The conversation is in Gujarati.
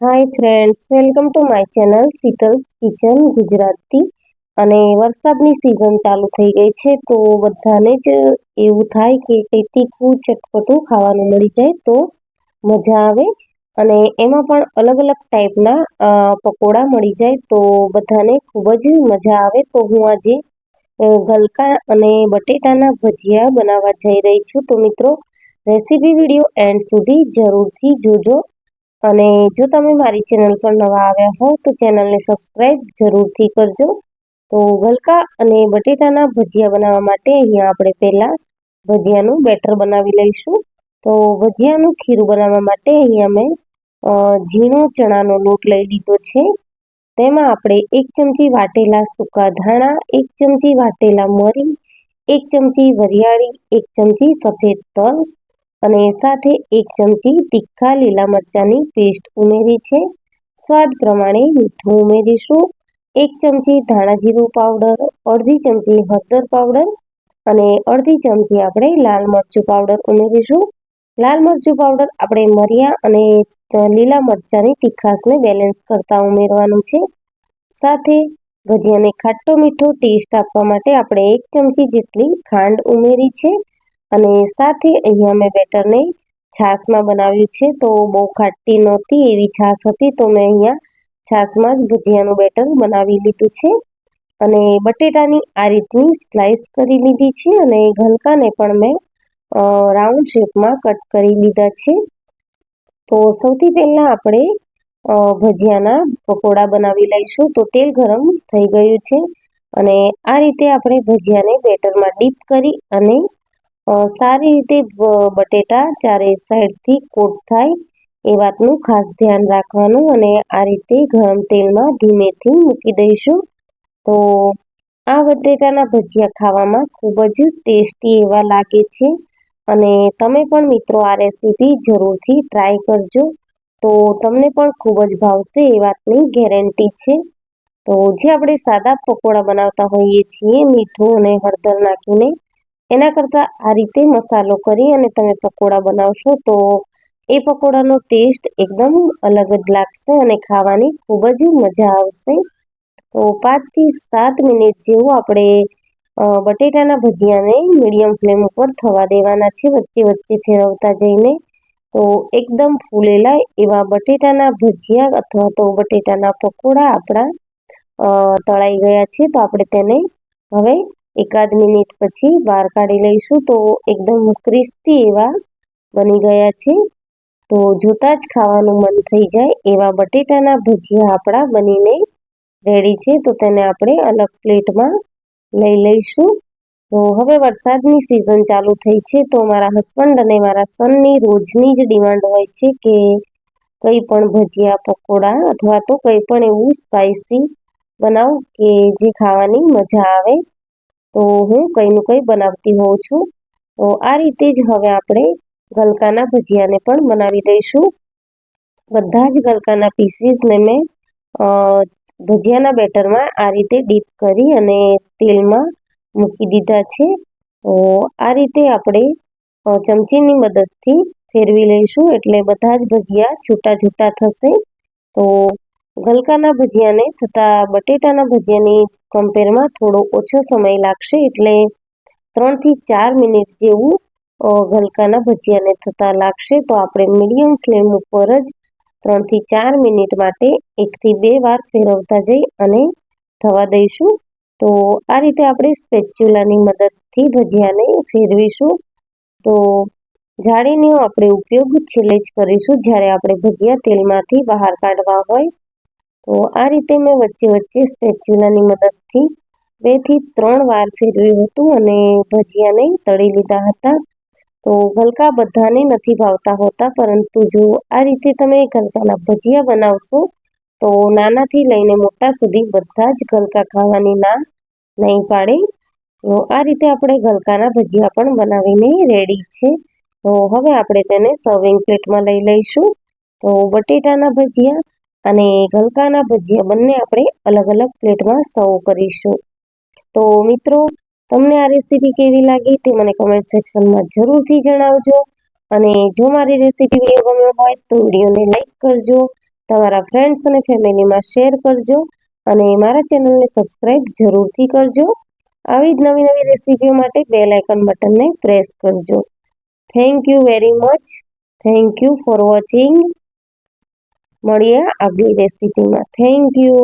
Hi friends welcome to my channel Sheetal's kitchen Gujarati અને વરસાદની સિઝન ચાલુ થઈ ગઈ છે, તો બધાને જ એવું થાય કે કંઈ તીખું ચટપટું ખાવાનું મળી જાય, તો મજા આવે. અને એમાં પણ અલગ અલગ ટાઈપના પકોડા મળી જાય, તો બધાને ખૂબ જ મજા આવે. તો હું આજે ગલકા અને બટેટાના ભજીયા બનાવવા જઈ રહી છું. તો મિત્રો રેસીપી વીડિયો એન્ડ સુધી જરૂરથી જોજો. અને જો તમે મારી ચેનલ પર નવા આવ્યા હો, તો ચેનલને સબસ્ક્રાઈબ જરૂરથી કરજો. તો ગલકા અને બટેટાના ભજીયા બનાવવા માટે અહીંયા આપણે પહેલાં ભજીયાનું બેટર બનાવી લઈશું. તો ભજીયાનું ખીરું બનાવવા માટે અહીંયા મેં ઝીણો ચણાનો લોટ લઈ લીધો છે. તેમાં આપણે એક ચમચી વાટેલા સૂકા ધાણા, એક ચમચી વાટેલા મરી, એક ચમચી વરિયાળી, એક ચમચી સફેદ તલ અને સાથે એક ચમચી તીખા લીલા મરચાંની પેસ્ટ ઉમેરી છે. સ્વાદ પ્રમાણે મીઠું ઉમેરીશું. એક ચમચી ધાણા જીરું પાવડર, અડધી ચમચી હળદર પાવડર અને અડધી ચમચી આપણે લાલ મરચું પાવડર ઉમેરીશું. લાલ મરચું પાવડર આપણે મરિયા અને લીલા મરચાંની તીખાશને બેલેન્સ કરતા ઉમેરવાનું છે. સાથે ભજીયાને ખાટો મીઠો ટેસ્ટ આપવા માટે આપણે એક ચમચી જેટલી ખાંડ ઉમેરી છે. અને સાથે અહીંયા મેં બેટરને છાશમાં બનાવ્યું છે. તો બહુ ખાટી નહોતી, એવી છાશ હતી. તો મેં અહીંયા છાશમાં જ ભજીયાનું બેટર બનાવી લીધું છે. અને બટેટાની આ રીતની સ્લાઇસ કરી લીધી છે અને ગલકાને પણ મેં રાઉન્ડ શેપમાં કટ કરી લીધા છે. તો સૌથી પહેલાં આપણે ભજીયાના પકોડા બનાવી લઈશું. તો તેલ ગરમ થઈ ગયું છે. અને આ રીતે આપણે ભજીયાને બેટરમાં ડીપ કરી અને સારી રીતે બટેટા ચારે સાઈડથી કોટ થાય એ વાતનું ખાસ ધ્યાન રાખવાનું અને આ રીતે ગરમ તેલમાં ધીમેથી મૂકી દઈશું. તો, આ બટેટાના ભજીયા ખાવામાં ખૂબ જ ટેસ્ટી એવા લાગે છે અને તમે પણ મિત્રો આ રેસીપી જરૂરથી ટ્રાય કરજો. તો, તમને પણ ખૂબ જ ભાવશે એ વાતની ગેરંટી છે. તો, જે આપણે સાદા પકોડા બનાવતા હોઈએ છીએ, મીઠું અને હળદર નાખીને એના કરતાં આ રીતે મસાલો કરી અને તમે પકોડા બનાવશો તો એ પકોડાનો ટેસ્ટ એકદમ અલગ જ લાગશે અને ખાવાની ખૂબ જ મજા આવશે. તો પાંચથી સાત મિનિટ જેવું આપણે બટેટાના ભજીયાને મીડિયમ ફ્લેમ ઉપર થવા દેવાના છે, વચ્ચે વચ્ચે ફેરવતા જઈને. તો એકદમ ફૂલેલા એવા બટેટાના ભજીયા અથવા તો બટેટાના પકોડા આપણા તળાઈ ગયા છે, તો આપણે તેને હવે એકાદ મિનિટ પછી બહાર કાઢી લઈશું તો એકદમ ક્રિસ્પી એવા બની ગયા છે. તો જોતાં જ ખાવાનું મન થઈ જાય એવા બટેટાના ભજીયા આપણા બનીને રેડી છે. તો તેને આપણે અલગ પ્લેટમાં લઈ લઈશું. તો હવે વરસાદની સિઝન ચાલુ થઈ છે તો મારા હસબન્ડ અને મારા સનની રોજની જ ડિમાન્ડ હોય છે કે કંઈ પણ ભજીયા, પકોડા અથવા તો કંઈ પણ એવું સ્પાઇસી બનાવું કે જે ખાવાની મજા આવે. તો હું કંઈનું કંઈ બનાવતી હોઉં છું. તો આ રીતે જ હવે આપણે ગલકાના ભજીયાને પણ બનાવી દઈશું. બધા જ ગલકાના પીસીસને મેં ભજીયાના બેટરમાં આ રીતે ડીપ કરી અને તેલમાં મૂકી દીધા છે. તો આ રીતે આપણે ચમચીની મદદથી ફેરવી લઈશું એટલે બધા જ ભજીયા છૂટા છૂટા થશે. તો ગલકાના ભજીયાને થતાં બટેટાના ભજીયાની કમ્પેરમાં થોડો ઓછો સમય લાગશે એટલે ત્રણથી ચાર મિનિટ જેવું ગલકાના ભજીયાને થતાં લાગશે. તો આપણે મીડિયમ ફ્લેમ ઉપર જ ત્રણથી ચાર મિનિટ માટે એકથી બે વાર ફેરવતા જઈ અને થવા દઈશું. તો આ રીતે આપણે સ્પેચ્યુલાની મદદથી ભજીયાને ફેરવીશું. તો જાળીનો આપણે ઉપયોગ છેલ્લે જ કરીશું. જ્યારે આપણે ભજીયા તેલમાંથી બહાર કાઢવા હોય તો આ રીતે મેં વચ્ચે વચ્ચે સ્પેચ્યુલાની મદદથી બેથી ત્રણ વાર ફેરવ્યું હતું અને ભજીયાને તળી લીધા હતા. તો ગલકા બધાને નથી ભાવતા હોતા, પરંતુ જો આ રીતે તમે ગલકાના ભજીયા બનાવશો, તો નાનાથી લઈને મોટા સુધી બધા જ ગલકા ખાવાની ના નહીં પાડે. તો આ રીતે આપણે ગલકાના ભજીયા પણ બનાવીને રેડી છે. તો હવે આપણે તેને સર્વિંગ પ્લેટમાં લઈ લઈશું. તો બટેટાના ભજીયા અને ગલકાના ભજીયા બંને આપણે અલગ અલગ પ્લેટમાં સર્વ કરીશું. તો મિત્રો, તમને આ રેસીપી કેવી લાગી તે મને કમેન્ટ સેક્શનમાં જરૂરથી જણાવજો. અને જો મારી રેસીપી વીડિયો ગમ્યો હોય તો વિડીયોને લાઈક કરજો. તમારા ફ્રેન્ડ્સ અને ફેમિલીમાં શેર કરજો. અને મારા ચેનલને સબસ્ક્રાઈબ જરૂરથી કરજો. આવી જ નવી નવી રેસીપીઓ માટે બેલ આઇકન બટનને પ્રેસ કરજો. Thank you very much thank you for watching મળીએ આગલી રેસીપીમાં થેન્ક યુ